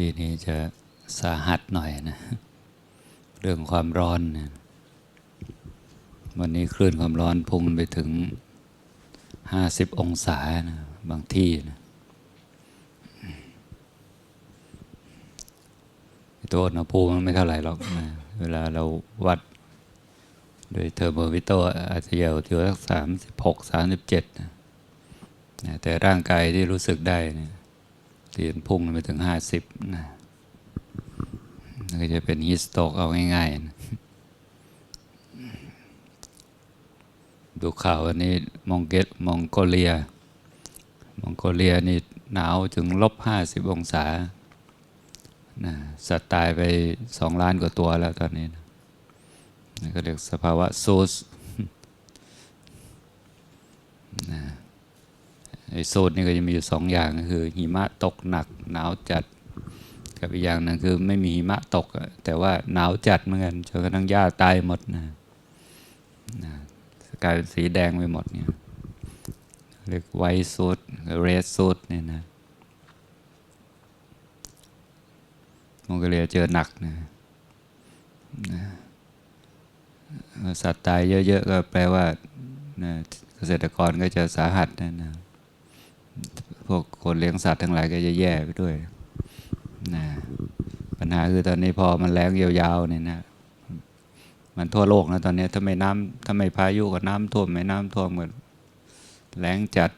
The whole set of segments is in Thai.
ปีนี้จะสาหัสหน่อยนะ เรื่องความร้อนนะวันนี้คลื่นความร้อนพุ่งไปถึงห้าสิบองศานะบางที่นะตัวอุณหภูมิมันไม่เท่าไหร่หรอกนะเวลาเราวัด โดยเทอร์โมมิเตอร์อาจจะอยู่ที่สักสามสิบหกสามสิบเจ็ดนะแต่ร่างกายที่รู้สึกได้เนี่ย เตียนพุ่งไปถึงห้าสิบนะก็จะเป็นฮิสโตกเอาง่ายๆนะดูข่าววันนี้มองเกตมองโกเลีย มองโกเลียนี่หนาวถึงลบห้าสิบองศานะสัตว์ตายไปสองล้านกว่าตัวแล้วตอนนี้นะนี่ก็เรียกสภาวะซูสนะ ไอ้ซูสนี่ก็จะมีอยู่สองอย่างก็คือ หิมะตกหนักหนาวจัด กับอีกอย่างหนึงคือไม่มีหิมะตก แต่ว่าหนาวจัดเหมือนกันจนกระทั่งหญ้าตายหมดนะนะกลายเป็นสีแดงไปหมดเนี่ยเรียกไวท์ซูดเรดซูดเนี่ยนะมองโกเลียเจอหนักนะนะสัตว์ตายเยอะๆก็แปลว่านะเกษตรกรก็จะสาหัสนะนะ พวกคนเลี้ยงสัตว์ทั้งหลายก็จะแย่ไปด้วยนะปัญหาคือตอนนี้พอมันแรงยาวๆเนี่ยนะ มันทั่วโลกนะตอนนี้ถ้าไม่น้ำถ้าไม่พายุก็น้ำท่วมไม่น้ำท่วมก็แรงจัด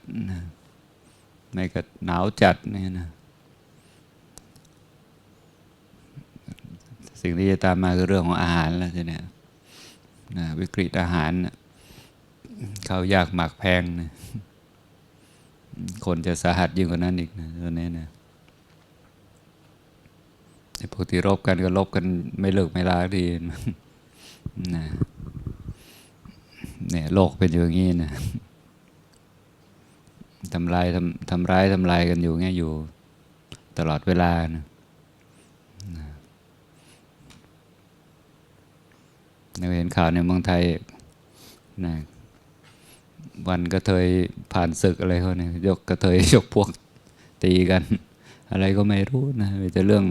ไม่ก็หนาวจัดเนี่ยนะสิ่งที่จะตามมาคือเรื่องของอาหารแล้วทีเนี้ยนะวิกฤตอาหารข้าวยากหมากแพงนะ คนจะสาหัสยิ่งกว่านั้นอีกนะตอนนี้นะไอ้พวกที่รบกันก็รบกันไม่เลิกไม่ลาดีนะเนี่ยโลกเป็นอย่างนี้นะทำลายทำทำร้ายทำลายกันอยู่เงี้ยอยู่ตลอดเวลานะเราเห็นข่าวในเมืองไทยนะ วันกระเทยผ่านศึกอะไรเขาเนี่ยยกกระเทยยกพวกตีกัน อะไรก็ไม่รู้นะมีแต่เรื่อง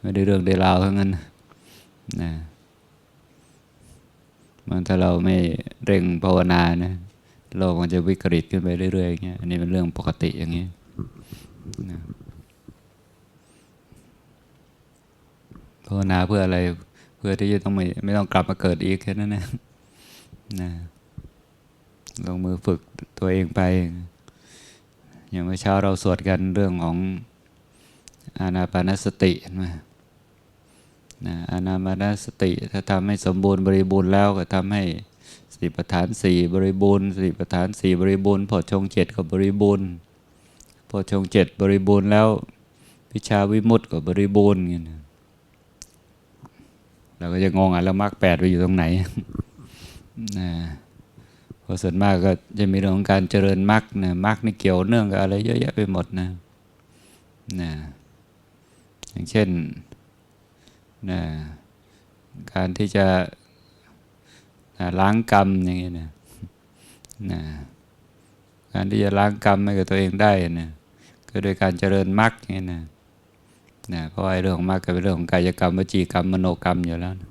ไม่ได้เรื่องได้ราวทั้งนั้นนะมันถ้าเราไม่เร่งภาวนานะโลกมันจะวิกฤตขึ้นไปเรื่อยๆอย่างเงี้ยอันนี้เป็นเรื่องปกติอย่างเงี้ยนะภาวนาเพื่ออะไร เพื่อที่จะต้องไม่ไม่ต้องกลับมาเกิดอีกแค่นั้นนะนะ ลงมือฝึกตัวเองไป อย่างเมื่อเช้าเราสวดกันเรื่องของอานาปานสตินะอานาปานสติถ้าทำให้สมบูรณ์บริบูรณ์แล้วก็ทำให้สติปัฏฐานสี่บริบูรณ์สติปัฏฐานสี่บริบูรณ์พอชงเจ็ดก็บริบูรณ์พอชงเจ็ดบริบูรณ์แล้ววิชาวิมุตติก็บริบูรณ์เงี้ยเราก็จะงงอะแล้วมรรคแปดไปอยู่ตรงไหนนะ เพราะส่วนมากก็จะมีเรื่องของการเจริญมรรคนะมรรคนี่เกี่ยวเนื่องกับอะไรเยอะแยะไปหมดนะนะอย่างเช่นนะการที่จะนะล้างกรรมอย่างนี้นะนะการที่จะล้างกรรมให้กับตัวเองได้นะก็โดยการเจริญมรรคอย่างนี้นะนะเพราะว่าเรื่องของมรรคก็เป็นเรื่องของกายกรรมวจีกรรมมโนกรรมอยู่แล้วนะ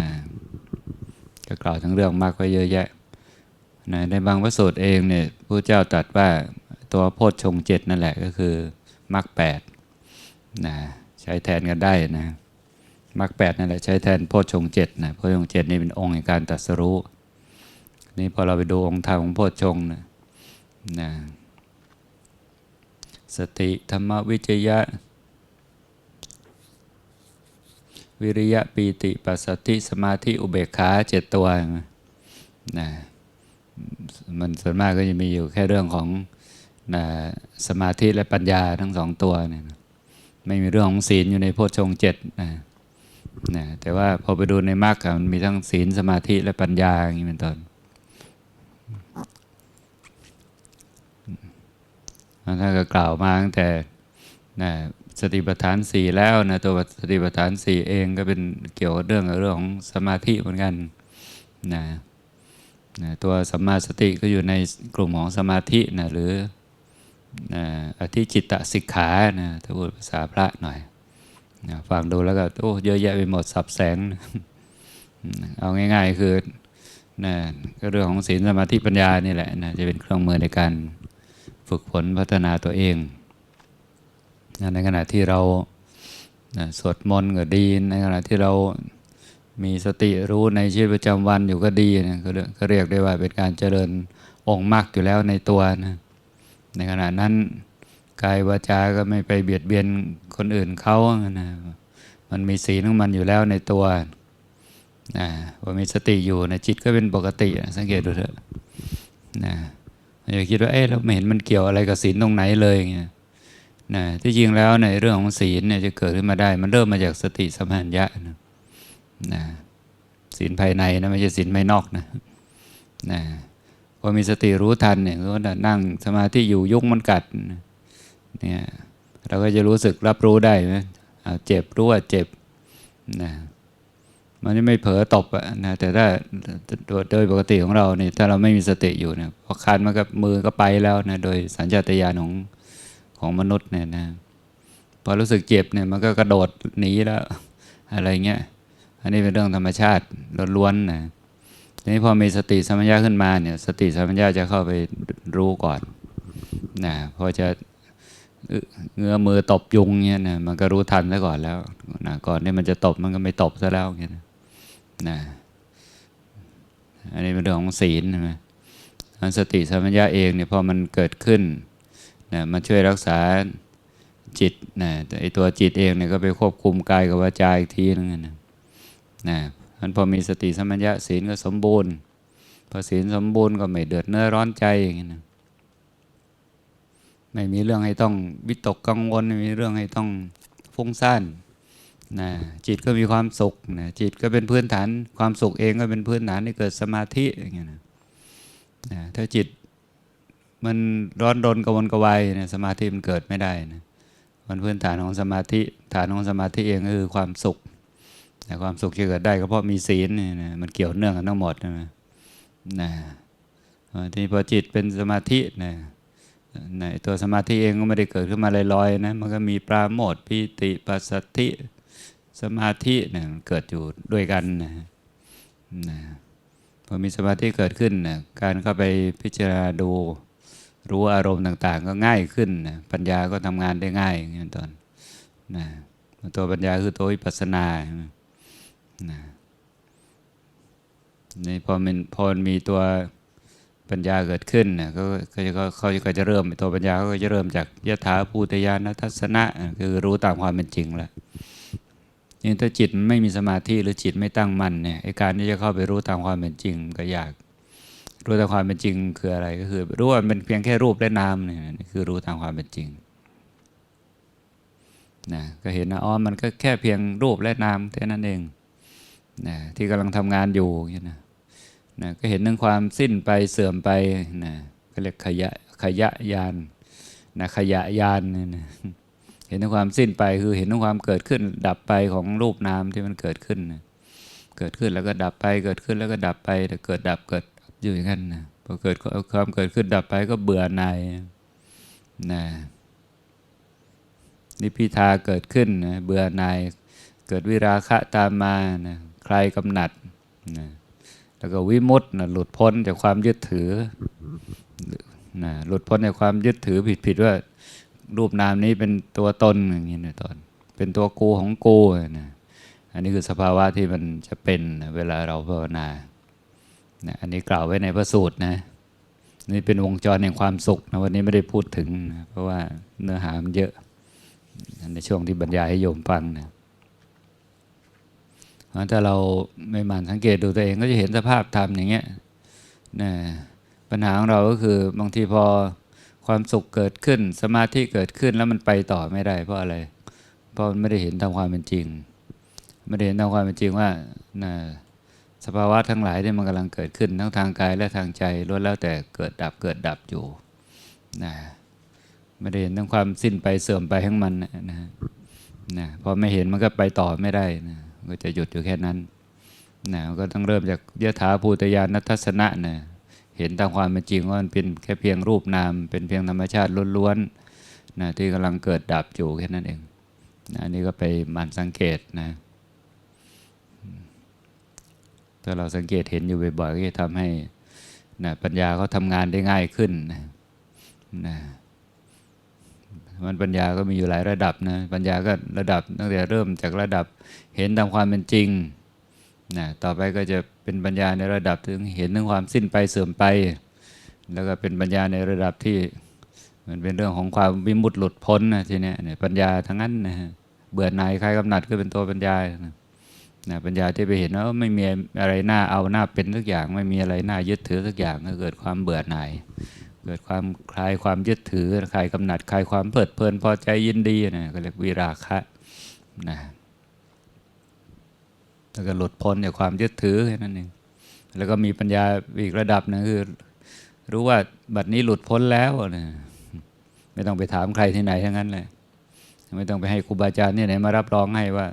นะจะกล่าวถึงเรื่องมรรคไว้เยอะแยะ นะในบางพระสูตรเองเนี่ยพระเจ้าตรัสว่าตัวโพชฌงเจ็ดนั่นแหละก็คือมรรคแปดนะใช้แทนกันได้นะมรรคแปดนั่นแหละใช้แทนโพชฌงเจ็ดนะโพชฌงเจ็ดนี่เป็นองค์ในการตรัสรู้นี่พอเราไปดูองค์ธรรมของโพชฌงนะนะสติธรรมวิจยะ วิริยะปีติปัสสติสมาธิอุเบกขาเจ็ดตัวนะ มันส่วนมากก็จะมีอยู่แค่เรื่องของนะสมาธิและปัญญาทั้งสองตัวเนี่ยนะไม่มีเรื่องของศีลอยู่ในโพชฌงเจ็ดนะนะแต่ว่าพอไปดูในมรรคมันมีทั้งศีลสมาธิและปัญญาอย่างนี้เป็นต้นท่านก็กล่าวมาตั้งแต่นะสติปัฏฐานสี่แล้วนะตัวสติปัฏฐานสี่เองก็เป็นเกี่ยวกับเรื่องเรื่องของสมาธิเหมือนกันนะ นะตัวสัมมาสติก็อยู่ในกลุ่มของสมาธินะหรือนะอธิจิตตสิกขานะถ้าพูดภาษาพระหน่อยนะฟังดูแล้วก็โอ้เยอะแยะไปหมดสับแสง เอาง่าย ๆ คือนะก็เรื่องของศีลสมาธิปัญญานี่แหละนะจะเป็นเครื่องมือในการฝึกฝนพัฒนาตัวเองนะในขณะที่เรานะสวดมนต์ก็ดี ในขณะที่เรา มีสติรู้ในชีวิตประจำวันอยู่ก็ดีนะก็เรียกก็เรียกได้ว่าเป็นการเจริญองค์มรรคอยู่แล้วในตัวนะในขณะนั้นกายวาจาก็ไม่ไปเบียดเบียนคนอื่นเขานะมันมีศีลของมันอยู่แล้วในตัวนะพอมีสติอยู่นะจิตก็เป็นปกตินะสังเกตดูเถอะนะอย่าคิดว่าเอ๊ะเราไม่เห็นมันเกี่ยวอะไรกับศีลตรงไหนเลยเงี้ยนะที่จริงแล้วในเรื่องของศีลเนี่ยจะเกิดขึ้นมาได้ มันเริ่มมาจากสติสัมปชัญญะนะ นะศีลภายในนะไม่ใช่ศีลภายนอกนะนะพอมีสติรู้ทันเนี่ยก็นั่งสมาธิอยู่ยุงมันกัดเนี่ยเราก็จะรู้สึกรับรู้ได้ไหมเจ็บรู้ว่าเจ็บนะมันไม่เผลอตบอะนะแต่ถ้าโดยโดยปกติของเราเนี่ยถ้าเราไม่มีสติอยู่เนี่ยพอคันมันก็มือก็ไปแล้วนะโดยสัญชาตญาณของของมนุษย์เนี่ยนะพอรู้สึกเจ็บเนี่ยมันก็กระโดดหนีแล้ว อะไรเงี้ย อันนี้เป็นเรื่องธรรมชาติล้วนๆนะทีนี้พอมีสติสัมปชัญญะขึ้นมาเนี่ยสติสัมปชัญญะจะเข้าไปรู้ก่อนนะพอจะเงื้อมือตบยุงเนี่ยนะมันก็รู้ทันซะก่อนแล้วนะก่อนที่มันจะตบมันก็ไม่ตบซะแล้วเงี้ยนะนะอันนี้เป็นเรื่องของศีลใช่ไหมอันสติสัมปชัญญะเองเนี่ยพอมันเกิดขึ้นนะมันช่วยรักษาจิตนะแต่ไอตัวจิตเองเนี่ยก็ไปควบคุมกายกับวาจาอีกทีนึงนะ นะมันพอมีสติสมัญญะศีลก็สมบูรณ์ พอศีลสมบูรณ์ก็ไม่เดือดเนื้อร้อนใจอย่างนี้นะไม่มีเรื่องให้ต้องวิตกกังวลไม่มีเรื่องให้ต้องฟุ้งซ่านนะจิตก็มีความสุขนะจิตก็เป็นพื้นฐาน ความสุขเองก็เป็นพื้นฐานที่เกิดสมาธิอย่างเงี้ยนะนะถ้าจิตมันร้อนรนกระวนกระวายนะสมาธิมันเกิดไม่ได้นะมันพื้นฐานของสมาธิฐานของสมาธิเองก็คือความสุข แต่ความสุขจะเกิดได้ก็เพราะมีศีลนี่นะมันเกี่ยวเนื่องกันทั้งหมดนะนะทีนี้พอจิตเป็นสมาธินะนะตัวสมาธิเองก็ไม่ได้เกิดขึ้นมาลอยๆนะมันก็มีปราโมทย์ปิติปัสสติสมาธินะเกิดอยู่ด้วยกันนะนะพอมีสมาธิเกิดขึ้นนะการเข้าไปพิจารณาดูรู้อารมณ์ต่างๆ ก็ง่ายขึ้นนะปัญญาก็ทำงานได้ง่ายอย่างนี้ตอนนะตัวปัญญาคือตัววิปัสสนา นะนี่พอมันพอมีตัวปัญญาเกิดขึ้นนะก็ก็จะเขาก็จะเริ่มตัวปัญญาก็จะเริ่มจากยถาภูตยานทัศนะคือรู้ตามความเป็นจริงแล้วนี่ถ้าจิตไม่มีสมาธิหรือจิตไม่ตั้งมั่นเนี่ยไอการที่จะเข้าไปรู้ตามความเป็นจริงก็ยาก รู้ตามความเป็นจริงคืออะไรก็คือรู้ว่ามันเพียงแค่รูปและนามเนี่ยคือรู้ตามความเป็นจริงนะก็เห็นนะอ๋อมันก็แค่เพียงรูปและนามแค่นั้นเอง นะที่กำลังทำงานอยู่นะนะก็เห็นถึงความสิ้นไปเสื่อมไปนะก็เรียกขยะขยะยานนะขยะยานนี่นะเห็นถึงความสิ้นไปคือเห็นถึงความเกิดขึ้น ดับไปของรูปนามที่มันเกิดขึ้นนะเกิดขึ้นแล้วก็ดับไป เกิดขึ้นแล้วก็ดับไปแต่เกิดดับเกิดอยู่อย่างนั้นนะพอเกิดความเกิดขึ้นดับไปก็เบื่อหน่ายนะนิพิทาเกิดขึ้นนะเบื่อหน่าย เกิดวิราคะตามมานะคลายกำหนัดนะแล้วก็วิมุตต์นะหลุดพ้นจากความยึดถือนะหลุดพ้นจากความยึดถือผิดผิดว่ารูปนามนี้เป็นตัวตนอย่างนี้นะตอนเป็นตัวกูของกูนะอันนี้คือสภาวะที่มันจะเป็นนะเวลาเราภาวนานะอันนี้กล่าวไว้ในพระสูตรนะนี่เป็นวงจรแห่งความสุขนะวันนี้ไม่ได้พูดถึงนะเพราะว่าเนื้อหามันเยอะ ในช่วงที่บรรยายให้โยมฟังนะ ถ้าเราไม่หมั่นสังเกตดูตัวเองก็จะเห็นสภาพธรรมอย่างเงี้ยนะปัญหาของเราก็คือบางทีพอความสุขเกิดขึ้นสมาธิเกิดขึ้นแล้วมันไปต่อไม่ได้ เพราะอะไร เพราะมันไม่ได้เห็นตามความเป็นจริง ไม่ได้เห็นตามความเป็นจริงว่านะสภาวะทั้งหลายที่มันกำลังเกิดขึ้นทั้งทางกายและทางใจล้วนแล้วแต่เกิดดับเกิดดับอยู่นะไม่ได้เห็นทั้งความสิ้นไปเสื่อมไปของมันนะนะพอไม่เห็นมันก็ไปต่อไม่ได้นะ ก็จะหยุดอยู่แค่นั้นนะก็ต้องเริ่มจากยถาภูตยานัทสนะนะเห็นตามความเป็นจริงว่ามันเป็นแค่เพียงรูปนาม เป็นเพียงธรรมชาติล้วนๆนะที่กำลังเกิดดับอยู่แค่นั้นเองนะอันนี้ก็ไปมันสังเกตนะถ้าเราสังเกตเห็นอยู่บ่อยๆก็จะทำให้นะปัญญาเขาทำงานได้ง่ายขึ้นนะนะ มันปัญญาก็มีอยู่หลายระดับนะปัญญาก็ระดับตั้งแต่เริ่มจากระดับเห็นตามความเป็นจริงนะต่อไปก็จะเป็นปัญญาในระดับถึงเห็นถึงความสิ้นไปเสื่อมไป แล้วก็เป็นปัญญาในระดับที่มันเป็นเรื่องของความวิมุตติหลุดพ้นนะทีเนี้ยเนี่ยปัญญาทั้งนั้นนะเบื่อหน่ายคลายกำหนัดก็เป็นตัวปัญญานะปัญญาที่ไปเห็นว่าไม่มีอะไรน่าเอาน่าเป็นทุกอย่าง ไม่มีอะไรน่ายึดถือทุกอย่างก็เกิดความเบื่อหน่าย เกิดความคลายความยึดถือคลายกำหนัดคลายความเพลิดเพลินพอใจยินดีนะก็เรียกวิราคะนะแล้วก็หลุดพ้นจากความยึดถือแค่นั้นเองแล้วก็มีปัญญาอีกระดับนึงคือ รู้ว่าบัดนี้หลุดพ้นแล้วนะไม่ต้องไปถามใครที่ไหนทั้งนั้นเลยไม่ต้องไปให้ครูบาอาจารย์ที่ไหนมารับรองให้ว่า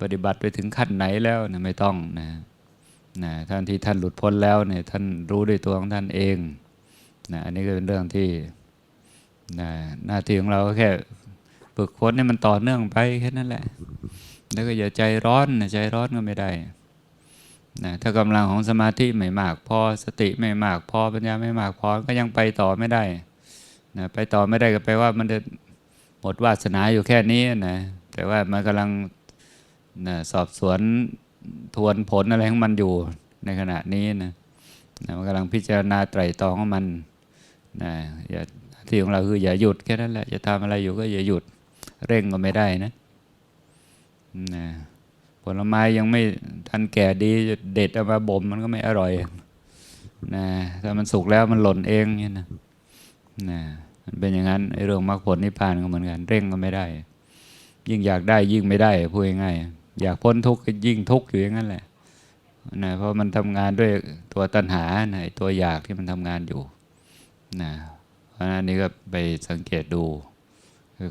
ปฏิบัติไปถึงขั้นไหนแล้วนะไม่ต้องนะนะท่านที่ท่านหลุดพ้นแล้วเนี่ยท่านรู้ด้วยตัวของท่านเอง นะอันนี้ก็เป็นเรื่องที่นะหน้าที่ของเราก็แค่ฝึกฝนให้มันต่อเนื่องไปแค่นั้นแหละ แล้วก็อย่าใจร้อนนะใจร้อนก็ไม่ได้นะถ้ากำลังของสมาธิไม่มากพอสติไม่มากพอปัญญาไม่มากพอก็ยังไปต่อไม่ได้นะไปต่อไม่ได้ก็แปลว่ามันจะหมดวาสนาอยู่แค่นี้นะแต่ว่ามันกำลังนะสอบสวนทวนผลอะไรของมันอยู่ในขณะนี้นะนะมันกำลังพิจารณาไตรตรองของมัน นะอย่าที่ของเราคืออย่าหยุดแค่นั้นแหละจะทำอะไรอยู่ก็อย่าหยุดเร่งก็ไม่ได้นะนะผลไม้ยังไม่ทันแก่ดีเด็ดเอามาบ่มมันก็ไม่อร่อยนะถ้ามันสุกแล้วมันหล่นเองเนี่ยนะนะมันเป็นอย่างนั้นไอ้เรื่องมรรคผลนิพพานก็เหมือนกันเร่งก็ไม่ได้ ยิ่งอยากได้ยิ่งไม่ได้พูดง่ายๆอยากพ้นทุกข์ก็ยิ่งทุกข์อยู่อย่างนั้นแหละนะเพราะมันทำงานด้วยตัวตัณหานะตัวอยากที่มันทำงานอยู่ นะเพราะนั้นนี้ก็ไปสังเกตดู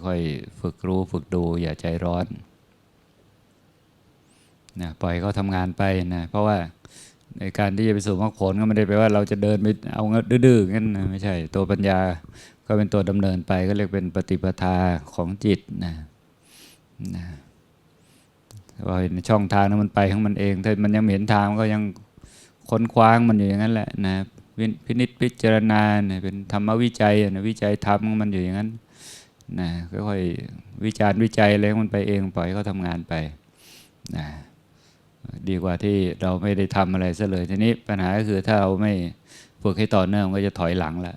ค่อยๆฝึกรู้ฝึกดูอย่าใจร้อนนะปล่อยเขาทำงานไปนะเพราะว่าในการที่จะไปสู่มรรคผลก็ไม่ได้แปลว่าเราจะเดินไปเอาเงินดื้อๆงั้นนะไม่ใช่ ตัวปัญญาก็เป็นตัวดำเนินไปก็เรียกเป็นปฏิปทาของจิตนะนะว่าเห็นช่องทางนั้นมันไปของมันเอง ถ้ามันยังเห็นทางก็ยังค้นคว้างมันอยู่อย่างนั้นแหละนะ พินิจพิจารณาเนี่ยเป็นธรรมวิจัยนะวิจัยธรรมมันอยู่อย่างนั้นนะค่อยๆวิจารณ์วิจัยอะไรมันไปเองปล่อยเขาทำงานไปนะดีกว่าที่เราไม่ได้ทำอะไรซะเลยทีนี้ปัญหาก็คือถ้าเราไม่ฝึกให้ต่อเนื่องก็จะถอยหลังละ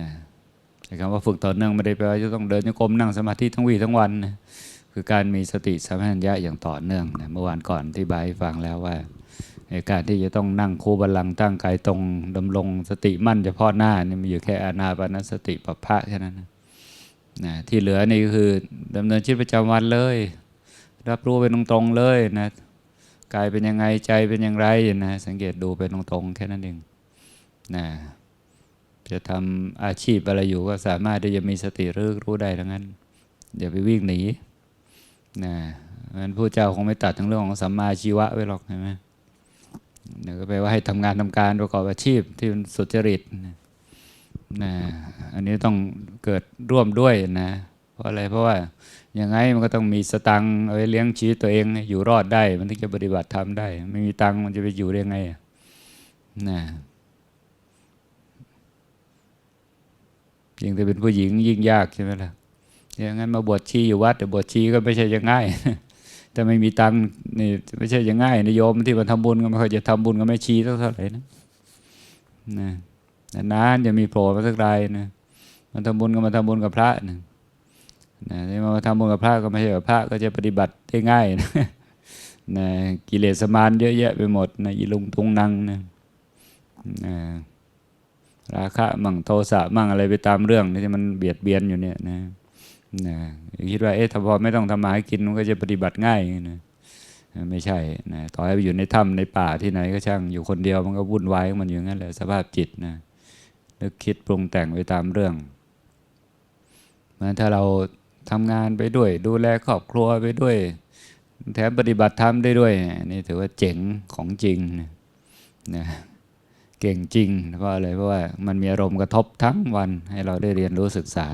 นะแต่คำว่าฝึกต่อเนื่องไม่ได้แปลว่าจะต้องเดินโยกมนั่งสมาธิทั้งวี่ทั้งวันนะคือการมีสติสัมปชัญญะอย่างต่อเนื่องนะเมื่อวานก่อนที่บายให้ฟังแล้วว่า ในการที่จะต้องนั่งคูบัลลังตั้งกายตรงดำรงสติมั่นเฉพาะหน้านี่มีอยู่แค่อานาปานสติปัปพะแค่นั้นนะนะที่เหลือนี่ก็คือดำเนินชีวิตประจำวันเลย รับรู้ไปตรงๆเลยนะกายเป็นยังไงใจเป็นอย่างไรนะสังเกตดูไปตรงๆแค่นั้นเองนะจะทำอาชีพอะไรอยู่ก็สามารถที่จะมีสติรู้รู้ได้ทั้งนั้นอย่าไปวิ่งหนีนะมันผู้เจ้าคงไม่ตัดทั้งเรื่องของสัมมาชีวะไว้หรอกใช่ไหม เดี๋ยวก็แปลว่าให้ทำงานทำการประกอบอาชีพที่มันสุจริตนะนะอันนี้ต้องเกิดร่วมด้วยนะ เพราะอะไรเพราะว่ายังไงมันก็ต้องมีสตังค์เอาไว้เลี้ยงชีวิตตัวเองอยู่รอดได้ มันถึงจะปฏิบัติธรรมได้ ไม่มีตังค์มันจะไปอยู่ได้ยังไงนะยิ่งแต่เป็นผู้หญิงยิ่งยากใช่ไหมล่ะอย่างนั้นมาบวชชีอยู่วัดแต่บวชชีก็ไม่ใช่จะง่าย แต่ไม่มีตังค์นี่ไม่ใช่จะง่ายนิยมที่มาทำบุญก็ไม่ค่อยจะทำบุญก็ไม่ชี้เท่าไหร่นะนะนานจะมีโผล่มาสักรายนะมาทำบุญก็มาทำบุญกับพระนะนะที่มาทำบุญกับพระก็ไม่ใช่กับพระก็จะปฏิบัติได้ง่ายนะนะกิเลสมารเยอะแยะไปหมดนะอีลุงตุงนังนะนะราคะมั่งโทสะมั่งอะไรไปตามเรื่องที่มันเบียดเบียนอยู่เนี่ยนะ นะคิดว่าเอ๊ะถ้าพอไม่ต้องทำมาหากินมันก็จะปฏิบัติง่ายนะไม่ใช่นะต่อให้ไปอยู่ในถ้ำในป่าที่ไหนก็ช่างอยู่คนเดียวมันก็วุ่นวายมันอยู่งั้นแหละสภาพจิตนะนึกคิดปรุงแต่งไปตามเรื่องมันถ้าเราทำงานไปด้วย ดูแลครอบครัวไปด้วย แถมปฏิบัติธรรมได้ด้วย นี่ถือว่าเจ๋งของจริงนะเก่งจริงเพราะอะไรเพราะว่ามันมีอารมณ์กระทบทั้งวันให้เราได้เรียนรู้ศึกษา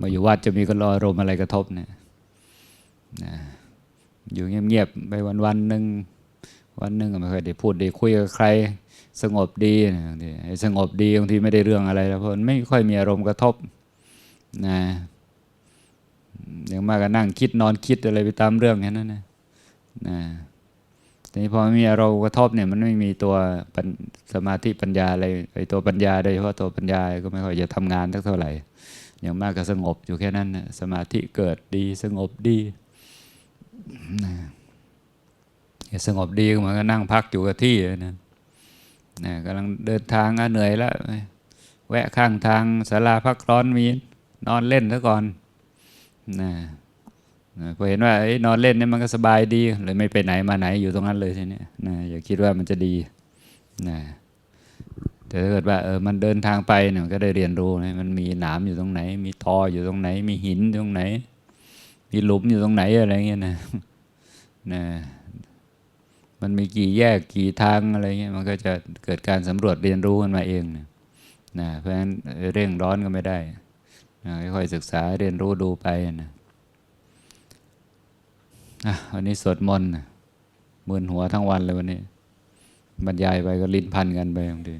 มาอยู่วัดจะมีก็รออารมณ์อะไรกระทบเนี่ยนะอยู่เงียบๆไปวันวันๆหนึ่งวันหนึ่งก็ไม่ค่อยได้พูดได้คุยกับใคร สงบดีนะบางทีสงบดีบางทีไม่ได้เรื่องอะไรแล้วเพราะมันไม่ค่อยมีอารมณ์กระทบนะอย่างมากก็นั่งคิดนอนคิดอะไรไปตามเรื่องแค่นั้นนะนะทีนี้พอไม่มีอารมณ์กระทบเนี่ยมันไม่มีตัวปัญสมาธิปัญญาอะไรไอตัวปัญญาโดยเฉพาะตัวปัญญาก็ไม่ค่อยจะทำงานสักเท่าไหร่ อย่างมากก็สงบอยู่แค่นั้นนะสมาธิเกิดดีสงบดีสงบดีก็เหมือนกับนั่งพักอยู่กับที่นะนะกำลังเดินทางเหนื่อยแล้วแวะข้างทางศาลาพักร้อนมีนอนเล่นซะก่อนนะนะพอเห็นว่าเอ้นอนเล่นเนี่ยมันก็สบายดีเลยไม่ไปไหนมาไหนอยู่ตรงนั้นเลยทีเนี้ยนะอย่าคิดว่ามันจะดีนะ แต่ถ้าเกิดว่าเออมันเดินทางไปเนี่ยก็ได้เรียนรู้นะมันมีหนามอยู่ตรงไหน มีตออยู่ตรงไหน มีหินอยู่ตรงไหน มีหลุมอยู่ตรงไหนอะไรเงี้ยนะนะมันมีกี่แยกกี่ทางอะไรเงี้ยมันก็จะเกิดการสำรวจเรียนรู้กันมาเองนะนะเพราะฉะนั้นเร่งร้อนก็ไม่ได้นะค่อยๆศึกษาเรียนรู้ดูไปนะอะวันนี้สวดมนต์นะมึนหัวทั้งวันเลยวันนี้บรรยายไปก็ลิ้นพันกันไปบางที